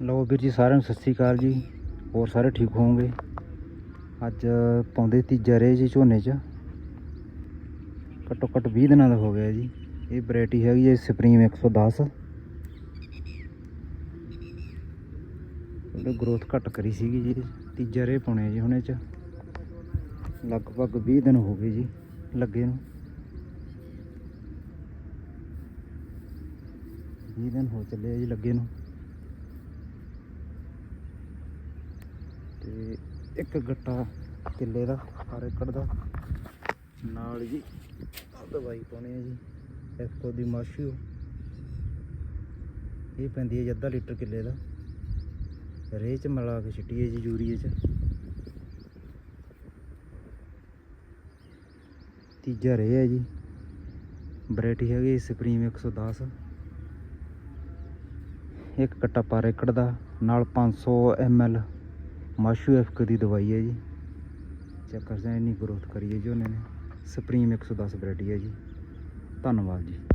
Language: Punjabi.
ਲਓ ਵੀਰ ਜੀ ਸਾਰਿਆਂ ਨੂੰ ਸਤਿ ਸ੍ਰੀ ਅਕਾਲ ਜੀ, ਹੋਰ ਸਾਰੇ ਠੀਕ ਹੋਵੋਗੇ? ਅੱਜ ਪਾਉਂਦੇ ਤੀਜਾ ਰੇ ਜੀ ਝੋਨੇ 'ਚ, ਘੱਟੋ ਘੱਟ 20 ਦਿਨਾਂ ਦਾ ਹੋ ਗਿਆ ਜੀ। ਇਹ ਵੈਰਾਈਟੀ ਹੈਗੀ ਹੈ ਸੁਪਰੀਮ 110 ਉਹਨੇ ਗਰੋਥ ਘੱਟ ਕਰੀ ਸੀਗੀ ਜੀ ਤੀਜਾ ਰੇ ਪਾਉਣੇ ਜੀ ਹੁਣੇ 'ਚ। ਲਗਭਗ 20 ਦਿਨ ਹੋ ਗਏ ਜੀ ਲੱਗੇ ਨੂੰ। 20 ਦਿਨ ਹੋ ਚੱਲੇ ਜੀ ਲੱਗੇ ਨੂੰ। ਤੇ ਇੱਕ ਗੱਟਾ ਕਿੱਲੇ ਦਾ, ਹਰ ਏਕੜ ਦਾ। ਨਾਲ ਜੀ ਦਵਾਈ ਪਾਉਣੀ ਹੈ ਜੀ ਐਫਕੋ ਦੀ ਮਾਸ਼ੂ। ਇਹ ਪੈਂਦੀ ਹੈ ਜੀ ਅੱਧਾ ਲੀਟਰ ਕਿੱਲੇ ਦਾ। ਰੇਹ ਚ ਮਿਲਾ ਕੇ ਛਿੱਟੀਏ ਜੀ ਯੂਰੀਏ ਚ। ਤੀਜਾ ਰੇਹ ਹੈ ਜੀ। ਵੈਰਾਈਟੀ ਹੈਗੀ ਸੁਪਰੀਮ 110 ਇੱਕ ਕੱਟਾ ਪਰ ਏਕੜ ਦਾ, ਨਾਲ 500 ml ਮਾਸ਼ੂ ਐਫਕ ਦੀ ਦਵਾਈ ਹੈ ਜੀ। ਚੈੱਕ ਕਰਦੇ ਹਾਂ ਇੰਨੀ ਗਰੋਥ ਕਰੀ ਹੈ ਜੀ ਉਹਨੇ ਨੇ। ਸੁਪਰੀਮ 110 ਵੈਰਾਈਟੀ ਹੈ ਜੀ। ਧੰਨਵਾਦ ਜੀ।